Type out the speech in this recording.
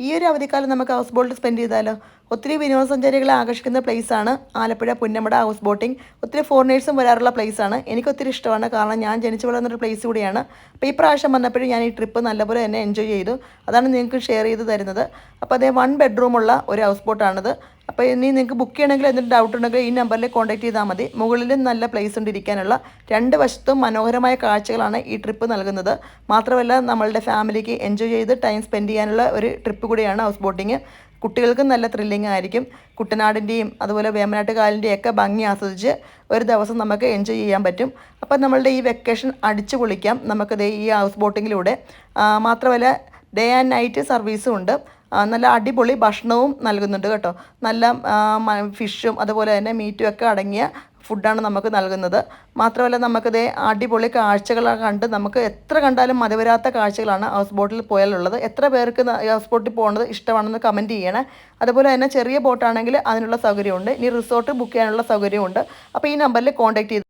ഈ ഒരു അവധിക്കാലം നമുക്ക് ഹൗസ് ബോട്ടിൽ സ്പെൻഡ് ചെയ്താലോ? ഒത്തിരി വിനോദസഞ്ചാരികളെ ആകർഷിക്കുന്ന പ്ലേസാണ് ആലപ്പുഴ പുന്നമട ഹൗസ് ബോട്ടിംഗ് ഒത്തിരി ഫോറിനേഴ്സും വരാറുള്ള പ്ലേസാണ് എനിക്ക് ഒത്തിരി ഇഷ്ടമാണ്. കാരണം ഞാൻ ജനിച്ചു വളർന്നൊരു പ്ലേസ് കൂടിയാണ്. അപ്പോൾ ഈ പ്രാവശ്യം വന്നപ്പോഴും ഞാൻ ഈ ട്രിപ്പ് നല്ലപോലെ തന്നെ എൻജോയ് ചെയ്തു. അതാണ് നിങ്ങൾക്ക് ഷെയർ ചെയ്ത് തരുന്നത്. അപ്പോൾ അതേ വൺ ബെഡ്റൂമുള്ള ഒരു ഹൗസ് ബോട്ടാണിത് അപ്പോൾ ഇനി നിങ്ങൾക്ക് ബുക്ക് ചെയ്യണമെങ്കിൽ എന്തെങ്കിലും ഡൗട്ട് ഉണ്ടെങ്കിൽ ഈ നമ്പറിൽ കോൺടാക്ട് ചെയ്താൽ മതി. മുകളിലും നല്ല പ്ലേസ് ഉണ്ട് ഇരിക്കാനുള്ള. രണ്ട് വശത്തും മനോഹരമായ കാഴ്ചകളാണ് ഈ ട്രിപ്പ് നൽകുന്നത്. മാത്രമല്ല നമ്മളുടെ ഫാമിലിക്ക് എൻജോയ് ചെയ്ത് ടൈം സ്പെൻഡ് ചെയ്യാനുള്ള ഒരു ട്രിപ്പ് കൂടിയാണ് ഹൗസ് ബോട്ടിങ് കുട്ടികൾക്കും നല്ല ത്രില്ലിംഗ് ആയിരിക്കും. കുട്ടനാടിന്റെയും അതുപോലെ വേമ്പനാട്ടുകാലിന്റെയും ഒക്കെ ഭംഗി ആസ്വദിച്ച് ഒരു ദിവസം നമുക്ക് എൻജോയ് ചെയ്യാൻ പറ്റും. അപ്പം നമ്മളുടെ ഈ വെക്കേഷൻ അടിച്ചു പൊളിക്കാം. നമുക്കത് ഈ ഹൗസ് ബോട്ടിങ്ങിലൂടെ മാത്രമല്ല ഡേ ആൻഡ് നൈറ്റ് സർവീസും ഉണ്ട്. നല്ല അടിപൊളി ഭക്ഷണവും നൽകുന്നുണ്ട് കേട്ടോ. നല്ല ഫിഷും അതുപോലെ തന്നെ മീറ്റും ഒക്കെ അടങ്ങിയ ഫുഡാണ് നമുക്ക് നൽകുന്നത്. മാത്രമല്ല നമുക്കിത് അടിപൊളി കാഴ്ചകൾ കണ്ട് നമുക്ക് എത്ര കണ്ടാലും മതിവരാത്ത കാഴ്ചകളാണ് ഹൗസ് ബോട്ടിൽ പോയാലുള്ളത്. എത്ര പേർക്ക് ഹൗസ് ബോട്ടിൽ പോകുന്നത് ഇഷ്ടമാണെന്ന് കമന്റ് ചെയ്യണേ. അതുപോലെ തന്നെ ചെറിയ ബോട്ടാണെങ്കിൽ അതിനുള്ള സൗകര്യമുണ്ട്. ഇനി റിസോർട്ട് ബുക്ക് ചെയ്യാനുള്ള സൗകര്യമുണ്ട്. അപ്പോൾ ഈ നമ്പറിൽ കോൺടാക്ട് ചെയ്ത്